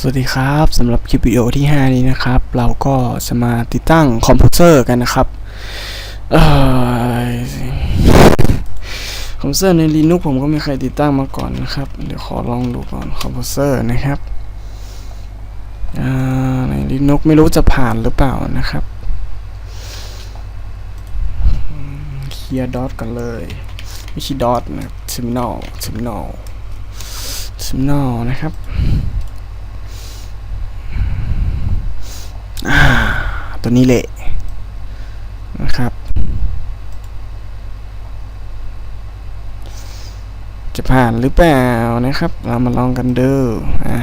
สวัสดีครับสำหรับคลิปวิดีโอที่ 5 นี้นะครับ เราก็จะมาติดตั้งคอมพิวเตอร์กันนะครับคอมพิวเตอร์ใน Linux ผมก็ไม่เคยติดตั้งมาก่อนนะครับ เดี๋ยวขอลองดูก่อนคอมพิวเตอร์นะครับใน Linux ไม่รู้จะผ่านหรือเปล่านะครับเคลียร์ดอทกันเลยไม่ใช่ดอทนะครับ terminal terminal terminal นะครับ อ่า ตัวนี้แหละนะครับ จะผ่านหรือเปล่านะครับ เรามาลองกันดูอะ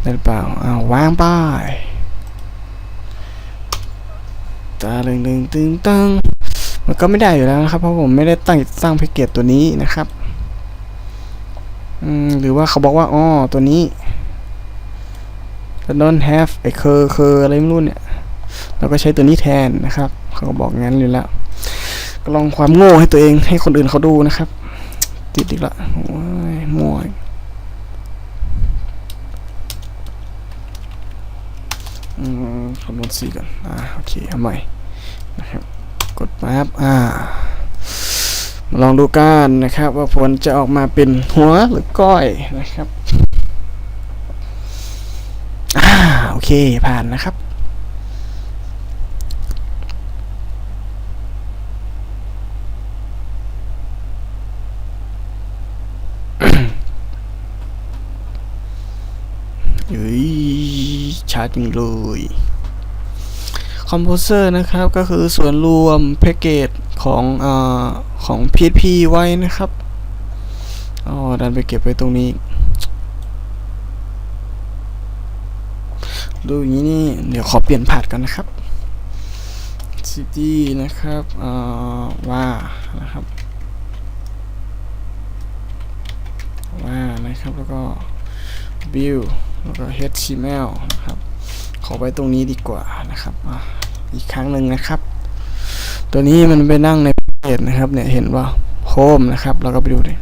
ได้หรือเปล่าอ้าววางไป้ายตาเรื่องดึงตึงตังมันก็ไม่ได้อยู่แล้วนะครับ เพราะผมไม่ได้ตั้งสร้างแพ็กเกจตัวนี้นะครับ อืมหรือว่าเขาบอกว่าอ๋อตัวนี้ don't have ไอ้เคอเคออะไรไม่รู้เนี่ย เราก็ใช้ตัวนี้แทนนะครับ เขาก็บอกงั้นอยู่แล้วก็ลองความโง่ให้ตัวเองให้คนอื่นเขาดูนะครับ ติดอีกละโอ้ยมั่วยอืมคำนวณสี่ก่อนอ่าโอเคเอาใหม่นะครับ กดปั๊บอ่ามาลองดูกันนะครับ ว่าผลจะออกมาเป็นหัวหรือก้อยนะครับ อ่า โอเคผ่านนะครับ เฮ้ยชัดจริงเลยคอมโพเซอร์นะครับก็คือส่วนรวมแพ็กเกจของอของ PHP ไว้นะครับอ๋อดันไปเก็บไว้ตรงนี้ ดูอย่างนี้นี่เดี๋ยวขอเปลี่ยนพาดกันนะครับ city นะครับว่านะครับว่านะครับแล้วก็ view แล้วก็ html นะครับขอไว้ตรงนี้ดีกว่านะครับอ,อีกครั้งหนึ่งนะครับ ตัวนี้มันไปนั่งในเพจนะครับเนี่ยเห็นว่า home นะครับแล้วก็ไปดูเลย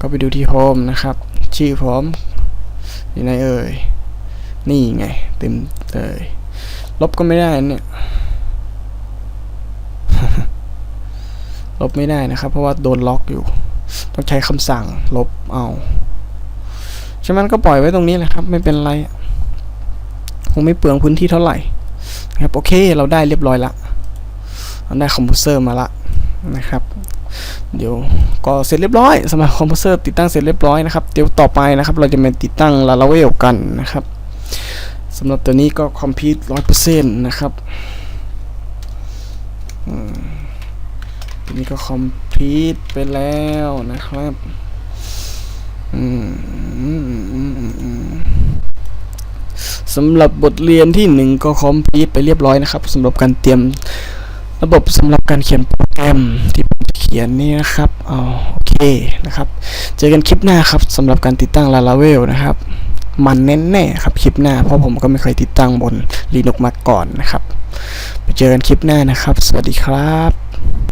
ก็ไปดูที่ home นะครับ ชื่อพร้อมอยู่ในเอ่ย นี่ไง เต็มเลยลบก็ไม่ได้เนี่ย ลบไม่ได้นะครับ เพราะว่าโดนล็อกอยู่ ต้องใช้คำสั่งลบเอาฉะนั้นก็ปล่อยไว้ตรงนี้แหละครับ ไม่เป็นไรคงไม่เปลืองพื้นที่เท่าไหร่นะครับโอเค เราได้เรียบร้อยละเราได้คอมพิวเตอร์มาละนะครับ เดี๋ยวก็เสร็จเรียบร้อยสำหรับคอมพิวเตอร์ติดตั้งเสร็จเรียบร้อยนะครับเดี๋ยวต่อไปนะครับ เราจะมาติดตั้งลาลาเวลกันนะครับ สำหรับตัวนี้ก็คอมพิวต์ร้อยเปอร์เซ็นต์นะครับอืมตัวนี้ก็คอมพิวต์ไปแล้วนะครับอืมอืมอืมอืมอืมสำหรับบทเรียนที่หนึ่งก็คอมพิวต์ไปเรียบร้อยนะครับสำหรับการเตรียมระบบสำหรับการเขียนโปรแกรมที่ผมจะเขียนนี่นะครับเอาโอเคนะครับ เจอกันคลิปหน้าครับสำหรับการติดตั้งลาลาเวลนะครับ มันแน่ๆครับคลิปหน้า เพราะผมก็ไม่เคยติดตั้งบน Linux มาก่อนนะครับ ไปเจอกันคลิปหน้านะครับ สวัสดีครับ